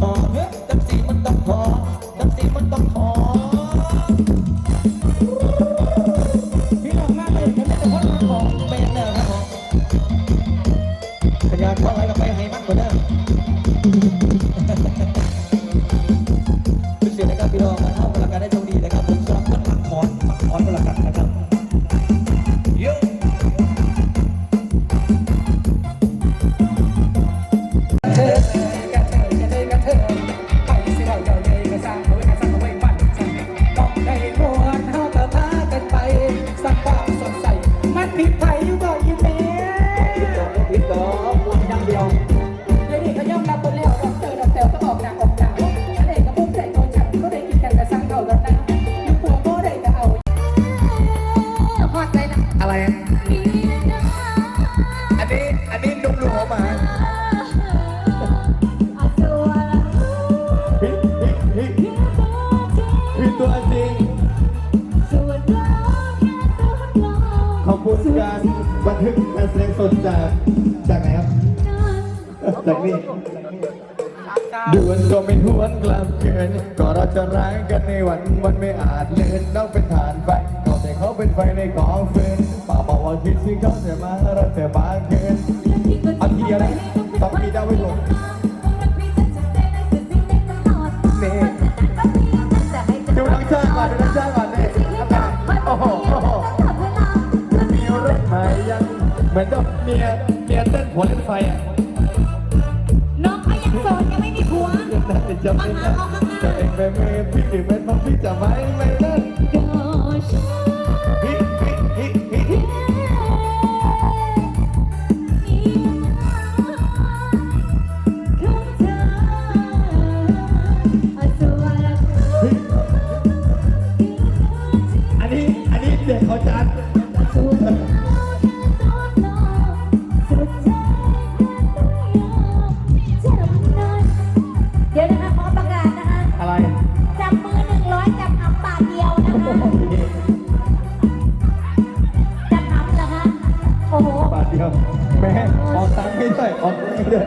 พอเฮ้ยจังสีมันต้องพอจังสีมันต้องพอพี่น้องมาเลยจะไม่จะพ้นมาของเป็นเด้อครับผมขยันว่าไรก็ไปให้มันกว่าเด้อทุกสิ่งนะครับพี่น้องมาเข้าพลังกันได้โชคดีนะครับผมสำหรับคนมักคอนมักคอนพลังกันนะครับ อะไรอันนี้ อันนี้นุ่มๆหัวหมาพี่พี่พี่พี่ตัวจริง ขอบคุณการบันทึกการแสดงสดจากจากไหนครับ จากนี่ดวนก็ไม่หวนกลับเกินก็เราจะร้างกันในวันวันไม่อาจเลือนเราเป็นฐานไฟก็แต่ เขาเป็นไฟในกองฟืนป่าบอกว่าคิดที่เขาจะมาเราแต่บางเกินเอาทีเดียวนะต้องมีดาวไว้ลงนี่ดูน้องชาติก่อนดูน้องชาติก่อนนี่โอ้โหโอ้โหมีรถใหม่ยังเหมือนกับเมียเมียเต้นหัวเล่นไฟอะน้องเขายังโสดยังไม่มีผัวน่าจะไม่ได้จะเองไปเมย์พี่ถึงเป็นเพราะพี่จะไม่ไม่เล่น อันนี้อันนี้เด็กเขาจัดจะรำนานเดี๋ยวนะคะขอประกาศนะคะอะไร จับ ครับแม่ออกตังค์ไม่ได้ออกตังค์ไม่ได้